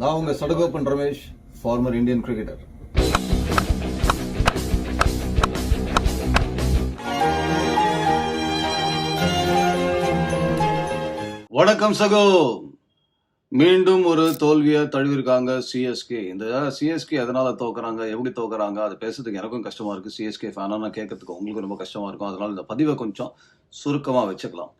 நான் உங்க Sadagoppan Ramesh former Indian cricketer வணக்கம் சகோ. மீண்டும் ஒரு தோல்வியை தழுவிருக்காங்க சிஎஸ்கே இந்த சிஎஸ்கே எதனால தோக்குறாங்க எப்படி தோக்குறாங்க அதை பேசுறதுக்கு எனக்கும் கஷ்டமா இருக்கு. சிஎஸ்கே ஃபேனா நான் கேட்கறதுக்கு உங்களுக்கு ரொம்ப கஷ்டமா இருக்கும். அதனால இந்த பதிவை கொஞ்சம் சுருக்கமா வச்சுக்கலாம்.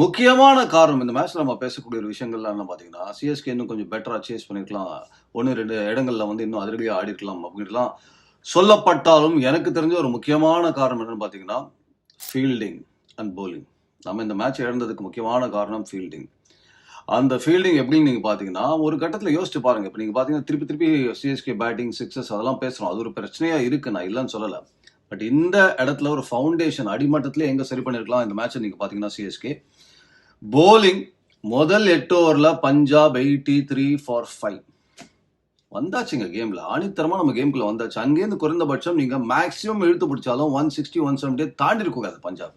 முக்கியமான காரணம் இந்த மேட்ச்ல நம்ம பேசக்கூடிய ஒரு விஷயங்கள்லாம் என்ன பாத்தீங்கன்னா சிஎஸ்கே இன்னும் கொஞ்சம் பெட்டரா சேஸ் பண்ணிருக்கலாம். ஒன்று ரெண்டு இடங்கள்ல வந்து இன்னும் அதிரடியா ஆடி இருக்கலாம் அப்படின்லாம் சொல்லப்பட்டாலும் எனக்கு தெரிஞ்ச ஒரு முக்கியமான காரணம் என்னன்னு பாத்தீங்கன்னா ஃபீல்டிங் அண்ட் போலிங் நம்ம இந்த மேட்ச் இழந்ததுக்கு முக்கியமான காரணம் ஃபீல்டிங் அந்த ஃபீல்டிங் எப்படின்னு நீங்க பாத்தீங்கன்னா ஒரு கட்டத்துல யோசிச்சு பாருங்க. இப்போ நீங்க பாத்தீங்கன்னா திருப்பி திருப்பி சிஎஸ்கே பேட்டிங் சிக்ஸஸ் அதெல்லாம் பேசுறோம். அது ஒரு பிரச்சனையா இருக்கு. நான் இல்லைன்னு சொல்லல. பட் இந்த இடத்துல ஒரு ஃபவுண்டேஷன் அடிமட்டத்திலே எங்கே சரி பண்ணியிருக்கலாம் இந்த மேட்சை நீங்கள் பார்த்தீங்கன்னா சிஎஸ்கே போலிங் முதல் எட்டு ஓவரில் Punjab eighty three for five வந்தாச்சுங்க கேமில் ஆணித்தரமாக நம்ம கேமுக்குள்ளே வந்தாச்சு. அங்கேருந்து குறைந்தபட்சம் நீங்கள் மேக்ஸிமம் இழுத்து பிடிச்சாலும் ஒன் சிக்ஸ்டி ஒன் செவன்ட்டி தாண்டி இருக்கக்கூடாது பஞ்சாப்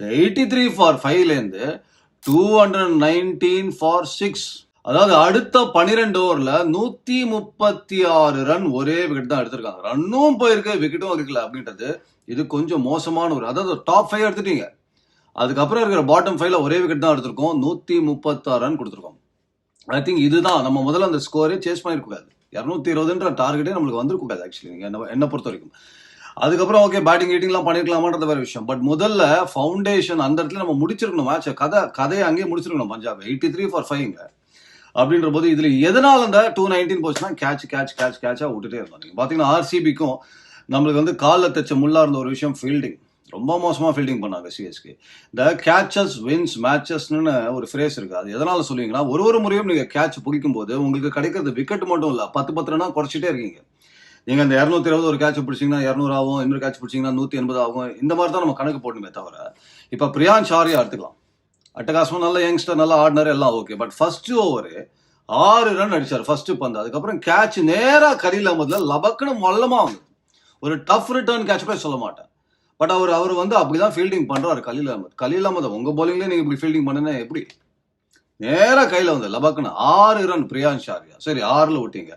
எயிட்டி த்ரீ ஃபார் ஃபைவ்லேருந்து two hundred nineteen for six அதாவது அடுத்த பனிரெண்டு ஓவர்ல நூத்தி முப்பத்தி ஆறு ரன் ஒரே விக்கெட் தான் எடுத்திருக்காங்க. ரன்னும் போயிருக்கு விக்கெட்டும் இருக்கல அப்படின்றது இது கொஞ்சம் மோசமான ஒரு அதாவது டாப் ஃபைவ் எடுத்துட்டீங்க. அதுக்கப்புறம் இருக்கிற பாட்டம் ஃபைவ்ல ஒரே விக்கெட் தான் எடுத்திருக்கோம். நூத்தி முப்பத்தாறு ரன் கொடுத்துருக்கோம். ஐ திங்க் இதுதான் நம்ம முதல்ல அந்த ஸ்கோரே சேஸ் பண்ணிருக்கூடாது இரநூத்தி இருபதுன்ற டார்கெட்டே நம்மளுக்கு வந்திருக்கூடாது ஆக்சுவலி நீங்க என்ன பொறுத்த வரைக்கும். அதுக்கப்புறம் ஓகே பேட்டிங் கீட்டிங்லாம் பண்ணிருக்கலாமான்றது வேற விஷயம். பட் முதல்ல ஃபவுண்டேஷன் அந்த இடத்துல நம்ம முடிச்சிருக்கணும் மேட்ச் கதை கதையை அங்கேயே முடிச்சிருக்கணும் பஞ்சாப். எயிட்டி த்ரீ ஃபார் ஃபைவ்ங்க அப்படின்ற போது இதுல எதனால இந்த டூ நைன்டீன் போச்சுன்னா கேட்ச் கேட்ச் கேட்ச் கேட்சா விட்டுட்டே இருந்தோம். நீங்க பாத்தீங்கன்னா ஆர்சிபிக்கும் நம்மளுக்கு வந்து காலில் தச்ச முள்ளா இருந்த ஒரு விஷயம் ஃபீல்டிங் ரொம்ப மோசமாக ஃபீல்டிங் பண்ணாங்க சிஎஸ்கே இந்த கேட்சஸ் வின்ஸ் மேட்சஸ்னு ஒரு ஃப்ரேஸ் இருக்கு. அது எதனால சொல்லுவீங்கன்னா ஒரு ஒரு முறையும் நீங்கள் கேட்ச் பிடிக்கும் போது உங்களுக்கு கிடைக்கிறது விக்கெட் மட்டும் இல்லை. பத்து பத்து ரன்னா குறைச்சிட்டே இருக்கீங்க. நீங்கள் அந்த இரநூத்தி இருபது ஒரு கேட்ச் பிடிச்சீங்கன்னா இரநூறு ஆகும். இன்னொரு கேட்ச் பிடிச்சீங்கன்னா நூற்றி எண்பது ஆகும். இந்த மாதிரி தான் நம்ம கணக்கு போடணுமே தவிர இப்போ பிரியான் சாரியா எடுத்துக்கலாம் அட்டகாசமா நல்ல யங்ஸ்டர் நல்லா ஆடினாரு எல்லாம் ஓகே பட் ஃபர்ஸ்ட் ஓவர் ஆறு ரன் அடிச்சார் ஃபர்ஸ்ட் பந்து. அதுக்கப்புறம் கேட்ச் நேராக கரீல் அகமதுல லபக்குன்னு மொல்லமாக வந்தது. ஒரு டஃப் ரிட்டர்ன் கேட்ச் போய் சொல்ல மாட்டேன். பட் அவர் அவர் வந்து அப்படி தான் ஃபீல்டிங் பண்ணுறாரு கலீல் அகமது. கலீல் அகமது உங்கள் பவுலிங்லேயே நீங்கள் இப்படி ஃபீல்டிங் பண்ணுனா எப்படி? நேராக கையில் வந்து லபக்குன்னு. ஆறு ரன் பிரியான் ஷாரியா. சரி ஆறுல விட்டீங்க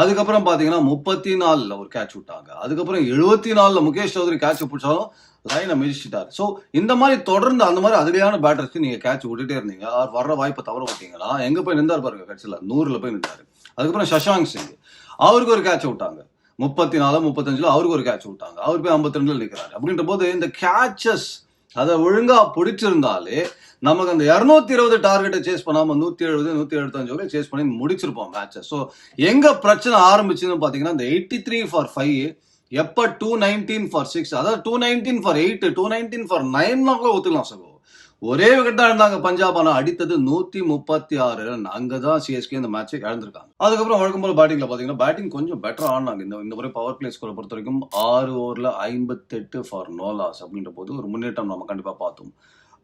அதுக்கப்புறம் பார்த்தீங்கன்னா முப்பத்தி நாலில் ஒரு கேட்ச் விட்டாங்க அதுக்கப்புறம் எழுபத்தி நாலில் முகேஷ் சௌத்ரி கேட்ச் பிடிச்சாலும் லைனை மிதிச்சிட்டாரு. ஸோ இந்த மாதிரி தொடர்ந்து அந்த மாதிரி அதிலையான பேட்டர்ஸ்க்கு நீங்கள் கேட்ச் விட்டுட்டே இருந்தீங்க. அவர் வர்ற வாய்ப்பை தவற விட்டீங்களா? எங்க போய் நின்றார் பாருங்க கட்சியில் நூறில் போய் நின்றார். அதுக்கப்புறம் சஷாங்க் சிங். அவருக்கு ஒரு கேட்ச் விட்டாங்க. முப்பத்தி நாலு முப்பத்தஞ்சுல அவருக்கு ஒரு கேட்ச் விட்டாங்க. அவர் போய் ஐம்பத்தி ரெண்டுல நிற்கிறாரு அப்படின்ற போது இந்த கேட்சஸ் அதை ஒழுங்கா பிடிச்சிருந்தாலே நமக்கு அந்த இரநூத்தி இருபது டார்கெட்டை சேஸ் பண்ணாம நூத்தி எழுபது நூத்தி எழுபத்தஞ்சு வரை சேஸ் பண்ணி முடிச்சிருப்போம் மேட்சை ஸோ எங்க பிரச்சனை ஆரம்பிச்சுன்னு பாத்தீங்கன்னா இந்த எயிட்டி த்ரீ ஃபார் ஃபைவ் எப்ப டூ நைன்டீன் ஃபார் சிக்ஸ் அதாவது two nineteen for eight two nineteen for நைன்லாம் கூட ஒத்துக்கலாம் சகோ. ஒரே விக்கெட் தான் இருந்தாங்க பஞ்சாப் ஆனா அடித்தது நூத்தி முப்பத்தி ஆறு. ரன் அங்கதான் சிஎஸ்கே இந்த மேட்சை இழந்திருக்காங்க. அதுக்கப்புறம் வழக்கம் போல பேட்டிங்ல பாத்தீங்கன்னா பேட்டிங் கொஞ்சம் பெட்டர் ஆனாங்க இந்த இந்த முறை பவர் பிளே ஸ்கோரை பொறுத்த வரைக்கும் ஆறு ஓவர்ல ஐம்பத்தெட்டு ஃபார் நோலாஸ் அப்படின்ற போது ஒரு முன்னேற்றம் நம்ம கண்டிப்பா பார்த்தோம்.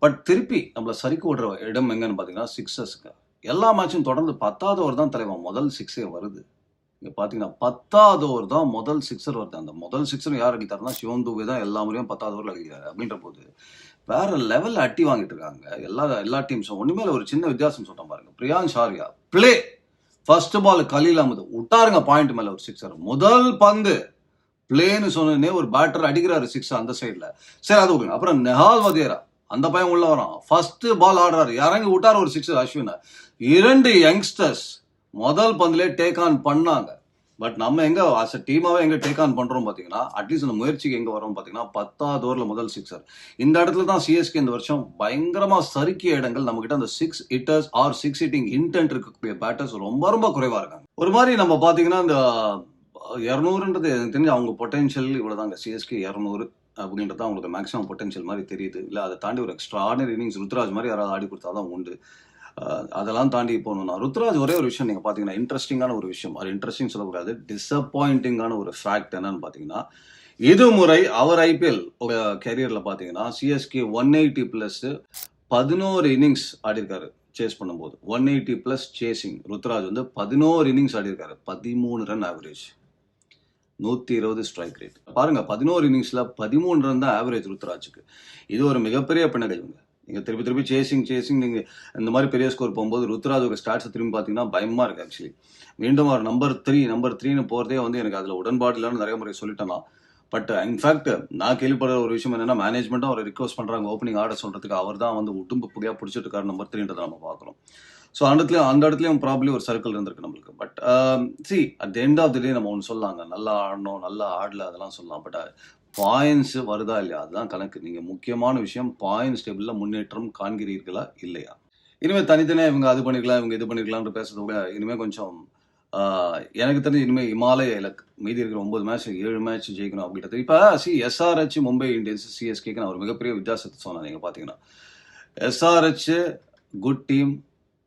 பட் திருப்பி நம்மள சரிக்கு விடுற இடம் எங்கன்னு பாத்தீங்கன்னா சிக்ஸஸ்க்கு எல்லா மேட்சும் தொடர்ந்து பத்தாவது ஓவர் தான் தலைவன். முதல் சிக்ஸே வருது. இங்கே பார்த்தீங்கன்னா பத்தாவது ஓவர் தான் முதல் சிக்ஸர் வருது. அந்த முதல் சிக்ஸர் யார் அடித்தாருன்னா சிவன் தூபே தான் எல்லா முறையும் பத்தாவது ஓவரில் அடிக்கிறாரு. அப்படின்ற போது வேற லெவலில் அட்டி வாங்கிட்டு இருக்காங்க. எல்லா எல்லா டீம்ஸும் ஒன்றுமே ஒரு சின்ன வித்தியாசம் சொல்கிறேன் பாருங்க. பிரியான் ஷாரியா பிளே ஃபர்ஸ்ட் பால் கலியில் அமுது விட்டாருங்க பாயிண்ட் மேலே ஒரு சிக்ஸர் முதல் பந்து. பிளேன்னு சொன்னே ஒரு பேட்டர் அடிக்கிறாரு சிக்ஸ் அந்த சைடில் சரி அது ஓகே அப்புறம் நெஹால் வதேரா. அந்த பையன் உள்ள வரான். ஃபர்ஸ்ட் பால் ஆடுறாரு. இறங்கி விட்டார் ஒரு சிக்ஸர் அஸ்வினை. இரண்டு யங்ஸ்டர்ஸ் முதல் பந்துலே டேக் ஆன் பண்ணாங்க. பட் நம்ம எங்க அஸ் அ டீமாவே எங்க டேக் ஆன் பண்றோம் பாத்தீங்கன்னா அட்லீஸ்ட் அந்த முயற்சிக்கு எங்க வரோம் பாத்தீங்கன்னா பத்தாவது ஓவர்ல முதல் சிக்ஸர் இந்த இடத்துல தான் சிஎஸ்கே இந்த வருஷம் பயங்கரமா சறுக்கிய இடங்கள். நம்ம கிட்ட அந்த six hitters or six hitting intent இருக்கக்கூடிய பேட்டர்ஸ் ரொம்ப ரொம்ப குறைவா இருக்காங்க. ஒரு மாதிரி நம்ம பாத்தீங்கன்னா இந்த இரநூறுன்றது எனக்கு தெரிஞ்சு அவங்க பொட்டன்ஷியல் இவ்வளவுதாங்க. சிஎஸ்கே இரநூறு அப்படின்றது அவங்களுக்கு மேக்ஸிமம் பொட்டன்ஷியல் மாதிரி தெரியுது. இல்லை அதை தாண்டி ஒரு எக்ஸ்ட்ராடனரி இன்னிங்ஸ் ருத்ராஜ் மாதிரி யாராவது ஆடி கொடுத்தாதான் உண்டு. அதெல்லாம் தாண்டி போகணும்னா ருத்ராஜ் ஒரே ஒரு விஷயம் நீங்கள் பார்த்தீங்கன்னா இன்ட்ரெஸ்டிங்கான ஒரு விஷயம். அது இன்ட்ரெஸ்டிங் சொல்லக்கூடாது டிசப்பாயிண்டிங்கான ஒரு ஃபேக்ட் என்னன்னு பார்த்தீங்கன்னா இது முறை அவர் ஐபிஎல் கெரியரில் பார்த்தீங்கன்னா சிஎஸ்கே ஒன் எயிட்டி ப்ளஸ் பதினோரு இன்னிங்ஸ் ஆடிருக்காரு சேஸ் பண்ணும்போது. One eighty plus chasing Ruturaj வந்து பதினோரு இன்னிங்ஸ் ஆடிருக்காரு. பதிமூணு ரன் ஆவரேஜ் நூற்றி இருபது ஸ்ட்ரைக் ரேட் பாருங்கள் பதினோரு இன்னிங்ஸில் பதிமூணு ரன் தான் ஆவரேஜ் ருத்ராஜுக்கு. இது ஒரு மிகப்பெரிய பின்னடைவுங்க. நீங்கள் திருப்பி திருப்பி சேசிங் சேசிங் நீங்கள் இந்த மாதிரி பெரிய ஸ்கோர் போகும்போது ருத்ராஜோட ஸ்டாட்ஸ் திரும்பி பார்த்தீங்கன்னா பயமாக இருக்குது ஆக்சுவலி மீண்டும் அவர் நம்பர் த்ரீ நம்பர் த்ரீன்னு போகிறதே வந்து எனக்கு அதில் உடன்பாடு இல்லைன்னு நிறைய முறை சொல்லிட்டேன் நான். பட் இன்ஃபேக்ட் uh, நான் கேள்விப்படுற ஒரு விஷயம் என்னன்னா மேனேஜ்மெண்ட்டும் அவரை ரிக்வஸ்ட் பண்ணுறாங்க ஓப்பனிங் ஆர்டர் சொல்கிறதுக்கு அவர் தான் வந்து உடும்பு புகையாக பிடிச்சிட்டு இருக்காரு நம்பர் த்ரீன்றதை நம்ம பார்க்குறோம். ஸோ அந்த இடத்துலையும் அந்த இடத்துலையும் ப்ராப்ளி ஒரு சர்க்கிள் இருந்திருக்கு நம்மளுக்கு. But see at end of the day நம்ம ஒன்று சொல்லலாங்க. நல்லா ஆடணும் நல்லா ஆடல அதெல்லாம் சொல்லலாம். பட் பாயிண்ட்ஸ் வருதா இல்லையா? அதுதான் கணக்கு. நீங்கள் முக்கியமான விஷயம் பாயிண்ட்ஸ் டேபிளில் முன்னேற்றம் காண்கிறீர்களா இல்லையா? இனிமேல் தனித்தனியாக இவங்க அது பண்ணிருக்கலாம் இவங்க இது பண்ணிருக்கலாம்னு பேசுறத கூட இனிமேல் கொஞ்சம் எனக்கு தெரிஞ்சு இனிமேல் இமாலய இலக்கு மீதி இருக்கிற ஒன்பது மேட்ச் ஏழு மேட்ச் ஜெயிக்கணும் அப்படின்றது. இப்போ சி எஸ்ஆர்ஹெச் மும்பை இந்தியன்ஸ் சிஎஸ்கேக்கு நான் ஒரு மிகப்பெரிய வித்தியாசத்தை சொன்னேன் நீங்கள் பார்த்தீங்கன்னா SRH good team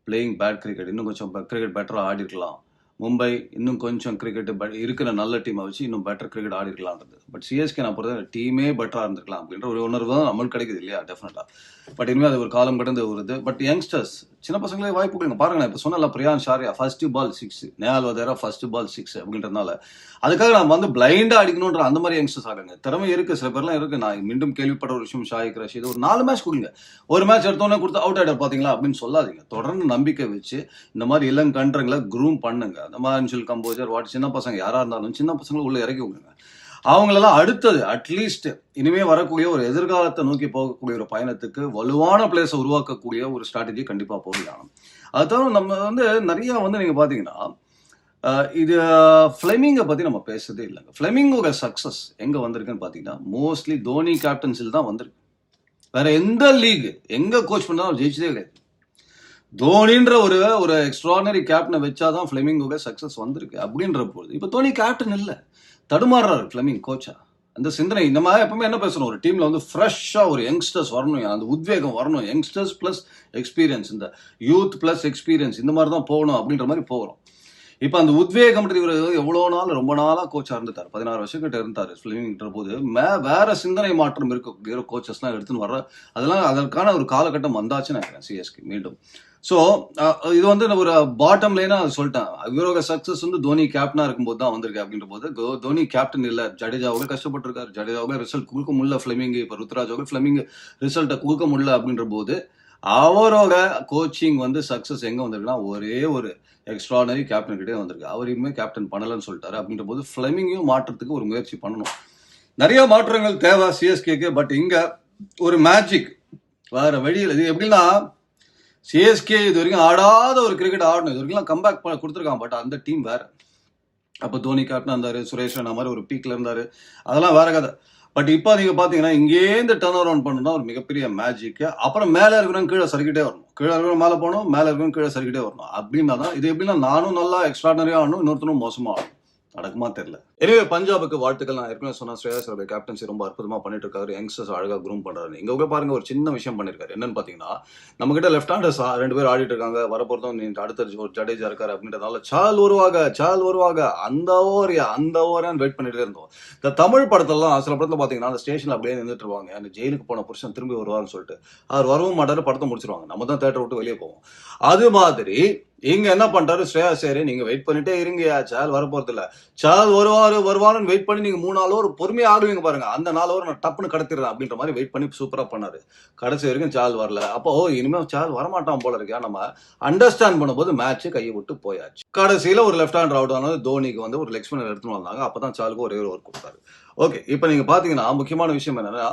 playing bad cricket இன்னும் கொஞ்சம் கிரிக்கெட் பெட்டராக ஆடி இருக்கலாம் மும்பை இன்னும் கொஞ்சம் கிரிக்கெட் இருக்கிற நல்ல டீமை வச்சு இன்னும் better cricket Aadi இருக்கலாம்ன்றது. But CSK நான் பொறுத்த டீமே பெட்டராக இருந்திருக்கலாம் அப்படின்ற ஒரு உணர்வு தான் நம்மளுக்கு கிடைக்குது இல்லையா? டெஃபினட்டாக பட் இனிமேல் அது ஒரு காலம் கடந்து வருது பட் யங்ஸ்டர்ஸ் சின்ன பசங்களே வாய்ப்பு கொடுங்க. பாருங்களேன் இப்போ சொன்னல Priyansh Arya first ball six Nehal Wadhera first ball six அப்படின்றதுனால. அதுக்காக நம்ம வந்து பிளைண்டா அடிக்கணுன்ற அந்த மாதிரி யங்ஸ்டர்ஸ் ஆகுங்க திறமை இருக்கு சில பேர்லாம் இருக்கு. நான் மீண்டும் கேள்விப்பட்ட ஒரு விஷயம் ஷாயிக் ரஷீத் ஒரு நாலு மேட்ச் கொடுங்க. ஒரு மேட்ச் எடுத்தோன்னே கொடுத்து அவுட் ஆயிடர் பாத்தீங்களா? அப்படின்னு சொல்லாதீங்க. தொடர்ந்து நம்பிக்கை வச்சு இந்த மாதிரி இளம் கன்றங்களை குரூம் பண்ணுங்க. அந்த மாதிரி அன்சுல் கம்போஜர் வாட் சின்ன பசங்க யாரா இருந்தாலும் சின்ன பசங்களை உள்ள இறக்கி விடுங்க. அவங்களெல்லாம் அடுத்தது அட்லீஸ்ட் இனிமே வரக்கூடிய ஒரு எதிர்காலத்தை நோக்கி போகக்கூடிய ஒரு பயணத்துக்கு வலுவான பிளேஸை உருவாக்கக்கூடிய ஒரு ஸ்ட்ராட்டஜி கண்டிப்பாக போகலாம் அது தவிர நம்ம வந்து நிறைய வந்து நீங்கள் பார்த்தீங்கன்னா இது ஃப்ளெமிங்கை பற்றி நம்ம பேசுறதே இல்லைங்க. ஃப்ளெமிங்கோட சக்ஸஸ் எங்கே வந்திருக்குன்னு பார்த்தீங்கன்னா மோஸ்ட்லி தோனி கேப்டன்சில் தான் வந்திருக்கு. வேற எந்த லீக் எங்கே கோச் பண்ணாலும் ஜெயிச்சதே கிடையாது. தோனின்ற ஒரு ஒரு எக்ஸ்ட்ரானரி கேப்டனை வச்சாதான் ஃப்ளெமிங்கோட சக்ஸஸ் வந்திருக்கு. அப்படின்ற போது இப்போ தோனி கேப்டன் இல்லை. தடுமாறுறாரு ஃபிளமிங் கோச்சா அந்த சிந்தனை இந்த மாதிரி எப்பவுமே என்ன பேசணும்? ஒரு டீம்ல வந்து ஃப்ரெஷ்ஷா ஒரு யங்ஸ்டர்ஸ் வரணும். அந்த உத்வேகம் வரணும். யங்ஸ்டர்ஸ் பிளஸ் எக்ஸ்பீரியன்ஸ் இந்த யூத் பிளஸ் எக்ஸ்பீரியன்ஸ் இந்த மாதிரி தான் போகணும் அப்படின்ற மாதிரி போகிறோம் இப்போ அந்த உத்வேகம்ன்ற இவர் எவ்வளோ நாள் ரொம்ப நாளாக கோச்சாக இருந்துட்டார். பதினாறு வருஷம் கிட்ட இருந்தார் ஸ்விம்மிங்ன்ற போது. மே வேற சிந்தனை மாற்றம் இருக்கக்கூடிய கோச்சஸ்லாம் எடுத்துன்னு வர்ற அதெல்லாம் அதற்கான ஒரு காலகட்டம் வந்தாச்சுன்னு நினைக்கிறேன் சிஎஸ்கே மீண்டும். ஸோ இது வந்து நான் ஒரு பாட்டம் லைனா சொல்லிட்டேன். இவரோட சக்ஸஸ் வந்து தோனி கேப்டனா இருக்கும்போது தான் வந்திருக்கு அப்படின்ற போது கோ- தோனி கேப்டன் இல்ல ஜடேஜாவோட கஷ்டப்பட்டிருக்காரு. ஜடேஜாவோட ரிசல்ட் கொடுக்க முடியல ஃபிளமிங் இப்போ ருத்ராஜோட ஃபிளமிங் ரிசல்ட்டை கொடுக்க முடியல அப்படின்ற போது அவரோட கோச்சிங் வந்து சக்சஸ் எங்க வந்திருக்குன்னா ஒரே ஒரு எக்ஸ்ட்ரானரி கேப்டன் கிட்டே வந்திருக்கு. அவரையுமே கேப்டன் பண்ணலன்னு சொல்லிட்டாரு. அப்படின்ற போது ஃபிளமிங்கையும் மாற்றத்துக்கு ஒரு முயற்சி பண்ணணும். நிறைய மாற்றங்கள் தேவை சிஎஸ்கேக்கு பட் இங்க ஒரு மேஜிக் வேற வழியில் இது எப்படின்னா சிஎஸ்கே இது வரைக்கும் ஆடாத ஒரு கிரிக்கெட் ஆடணும். இது வரைக்கும் கம்பேக் கொடுத்துருக்கான் பட் அந்த டீம் வேற. அப்போ தோனி கேப்டன் இருந்தாரு சுரேஷ் அந்த மாதிரி ஒரு பீக்ல இருந்தாரு. அதெல்லாம் வேற கதை. பட் இப்போ நீங்க பாத்தீங்கன்னா இங்கேருந்து டர்ன் அரவுண்ட் பண்ணணும்னா ஒரு மிகப்பெரிய மேஜிக் அப்புறம் மேலே இருக்கிறவங்க கீழே சறுக்கிட்டே வரணும். கீழே இருக்கிறவங்க மேலே போகணும் மேலே இருக்கிறவங்க கீழே சறுக்கிட்டே வரணும். அப்படின்னா தான் இது எப்படின்னா நானும் நல்லா எக்ஸ்ட்ராடனரியா ஆகணும் இன்னொருத்தனும் மோசமாக ஆகணும். நடக்குமா தெரியல. எனவே பஞ்சாபுக்கு வாழ்த்துக்கள். நான் ஏற்கனவே சொன்ன ஸ்ரேயா சரோட கேப்டன்சி ரொம்ப அற்புதமா பண்ணிட்டு இருக்காரு யங்ஸ்டர்ஸ் அழகா குரூம் பண்றாரு. இங்க கூட பாருங்க ஒரு சின்ன விஷயம் பண்ணிருக்காரு. என்னன்னு பாத்தீங்கன்னா நம்ம கிட்ட லெஃப்ட் ஹேண்டர்ஸ் ரெண்டு பேர் ஆடிட்டு இருக்காங்க. வரப்போறதும் நீ அடுத்த ஒரு ஜடேஜா இருக்காரு அப்படின்றதால சால் வருவாங்க சால் வருவாங்க. அந்த ஓர் அந்த ஓரான்னு வெயிட் பண்ணிட்டு இருந்தோம். இந்த தமிழ் படத்தெல்லாம் சில படத்துல பாத்தீங்கன்னா அந்த ஸ்டேஷன்ல அப்படியே நின்றுட்டு இருவாங்க அந்த ஜெயிலுக்கு போன புருஷன் திரும்பி வருவாருன்னு சொல்லிட்டு. அவர் வரவும் மாட்டாரு படத்தை முடிச்சிருவாங்க. நம்ம தான் தேட்டர் விட்டு வெளியே போவோம். அது மாதிரி இங்க என்ன பண்றாரு? ஸ்ரேயா சரி நீங்க வெயிட் பண்ணிட்டே இருங்கயா சால் வர இல்ல சால் வருவாரு வருவாருன்னு வெயிட் பண்ணி நீங்க மூணு நாள் ஒரு பொறுமையா ஆடுவீங்க பாருங்க. அந்த நாள் ஓவர் நான் டப்புன்னு கடத்திடுறேன் அப்படின்ற மாதிரி வெயிட் பண்ணி சூப்பரா பண்ணாரு. கடைசி வரைக்கும் சால் வரல. அப்போ ஓ, இனிமே சால் வரமாட்டான் போல இருக்கா. நம்ம அண்டர்ஸ்டாண்ட் பண்ணும்போது மேட்ச் கையை விட்டு போயாச்சு. கடைசியில ஒரு லெஃப்ட் ஹேண்ட் அவுட் ஆனது தோனிக்கு வந்து ஒரு லெக் ஸ்பின்னர் எடுத்துன்னு வந்தாங்க. அப்பதான் சாலுக்கு ஒரே ஒரு ஓவர் கொடுத்தாரு. ஓகே இப்போ நீங்க பாத்தீங்கன்னா முக்கியமான விஷயம் என்னன்னா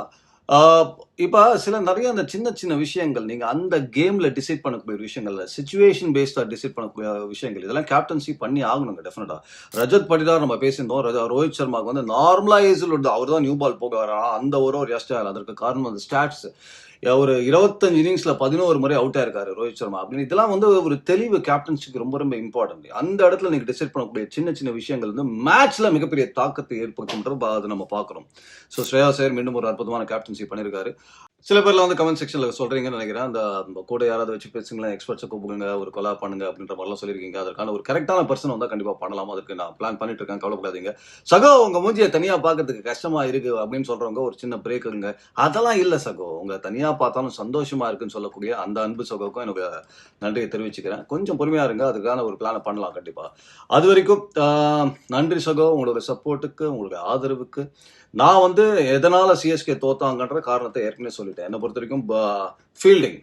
இப்போ சில நிறைய அந்த சின்ன சின்ன விஷயங்கள் நீங்க அந்த கேம்ல டிசைட் பண்ணக்கூடிய விஷயங்கள்ல சுச்சுவேஷன் பேஸ்டா டிசைட் பண்ணக்கூடிய விஷயங்கள் இதெல்லாம் கேப்டன்சி பண்ணி ஆகணுங்க டெஃபினட்டா ரஜத் படிதார் நம்ம பேசியிருந்தோம். ரோஹித் சர்மாக்கு வந்து நார்மலா ஏஜில் அவர் தான் நியூ பால் போக வர அந்த ஒரு ஒரு எஸ்டால் அதற்கு காரணம் அந்த ஸ்டாட்ஸ் ஒரு இருபத்தஞ்சு இன்னிங்ஸ்ல பதினோரு முறை அவுட் ஆயிருக்காரு ரோஹித் சர்மா அப்படின்னு. இதெல்லாம் வந்து ஒரு தெளிவு கேப்டன்சிக்கு ரொம்ப ரொம்ப இம்பார்ட்டன்ட் அந்த இடத்துல நீங்க டிசைட் பண்ணக்கூடிய சின்ன சின்ன விஷயங்கள் வந்து மேட்ச்ல மிகப்பெரிய தாக்கத்தை ஏற்படுத்தும்ன்றது அதை நம்ம பாக்குறோம் ஸோ ஸ்ரேயா சேர் மீண்டும் ஒரு அற்புதமான கேப்டன்சி பண்ணியிருக்காரு. சில பேர்லாம் வந்து கமெண்ட் செக்ஷன்ல சொல்றீங்கன்னு நினைக்கிறேன். அந்த கூட யாராவது வச்சு பேசுங்களேன் எக்ஸ்பர்ட்ஸை கூப்பிடுங்க ஒரு கொலா பண்ணுங்க அப்படின்ற மாதிரிலாம் சொல்லியிருக்கீங்க. அதற்கான ஒரு கரெக்டான பர்சன் வந்தா கண்டிப்பா பண்ணலாம். அதுக்கு நான் பிளான் பண்ணிட்டு இருக்கேன் கவலைப்படாதீங்க. சகோ உங்க மூஞ்சியை தனியா பார்க்கறதுக்கு கஷ்டமா இருக்கு அப்படின்னு சொல்றவங்க ஒரு சின்ன பிரேக்குங்க அதெல்லாம் இல்ல சகோ. உங்க தனியா பார்த்தாலும் சந்தோஷமா இருக்குன்னு சொல்லக்கூடிய அந்த அன்பு சகோக்கும் எனக்கு நன்றியை தெரிவிச்சுக்கிறேன். கொஞ்சம் பொறுமையா இருங்க. அதுக்கான ஒரு பிளானை பண்ணலாம் கண்டிப்பா. அது வரைக்கும் நன்றி சகோ. உங்களோட சப்போர்ட்டுக்கு உங்களுடைய ஆதரவுக்கு நான் வந்து எதனால சிஎஸ்கே தோத்தாங்கன்ற காரணத்தை ஏற்கனவே சொல்லிட்டேன். என்னை பொறுத்த வரைக்கும் ஃபீல்டிங்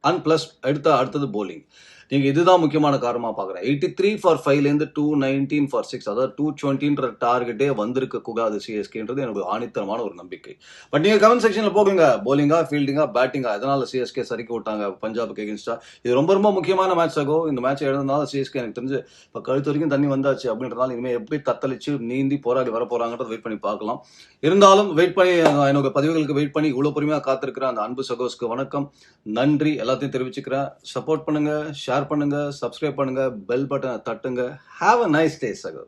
அண்ட் ப்ளஸ் அடுத்த அடுத்தது போலிங் நீங்க இதுதான் முக்கியமான காரணமா பாக்குறேன். எயிட்டி த்ரீ ஃபார் ஃபைவ்லேருந்து டூ நைன்டீன் ஃபார் சிக்ஸ் அதாவது டூ டுவெண்ட்டின்ற டார்கெட்டே வந்திருக்க கூடாது சிஎஸ்கேன்றது எனக்கு ஆணித்தரமான ஒரு நம்பிக்கை. பட் நீங்க கமெண்ட் செக்ஷன்ல போகுங்க. போலிங்கா ஃபீல்டிங்கா பேட்டிங்கா எதனால சிஎஸ்கே சரிக்கு விட்டாங்க பஞ்சாபுக்கு எகென்ஸ்டா இது ரொம்ப ரொம்ப முக்கியமான மேட்ச் ஆகும் இந்த மேட்ச் எழுதுனால சிஎஸ்கே எனக்கு தெரிஞ்சு இப்போ கழுத்து வரைக்கும் தண்ணி வந்தாச்சு அப்படின்றதால இனிமேல் எப்படி தத்தளிச்சு நீந்தி போராடி வர போறாங்கன்றத வெயிட் பண்ணி பார்க்கலாம். இருந்தாலும் வெயிட் பண்ணி என்னோட பதிவுகளுக்கு வெயிட் பண்ணி இவ்வளோ பொறுமையாக காத்திருக்கிற அந்த அன்பு சகோஸ்க்கு வணக்கம். நன்றி. எல்லாத்தையும் தெரிவிச்சுக்கிறேன். சப்போர்ட் பண்ணுங்க. ஷேர் பண்ணுங்க சப்ஸ்கிரைப் பண்ணுங்க பெல் பட்டனை தட்டுங்க. ஹாவ் அ நைஸ் டே சகோ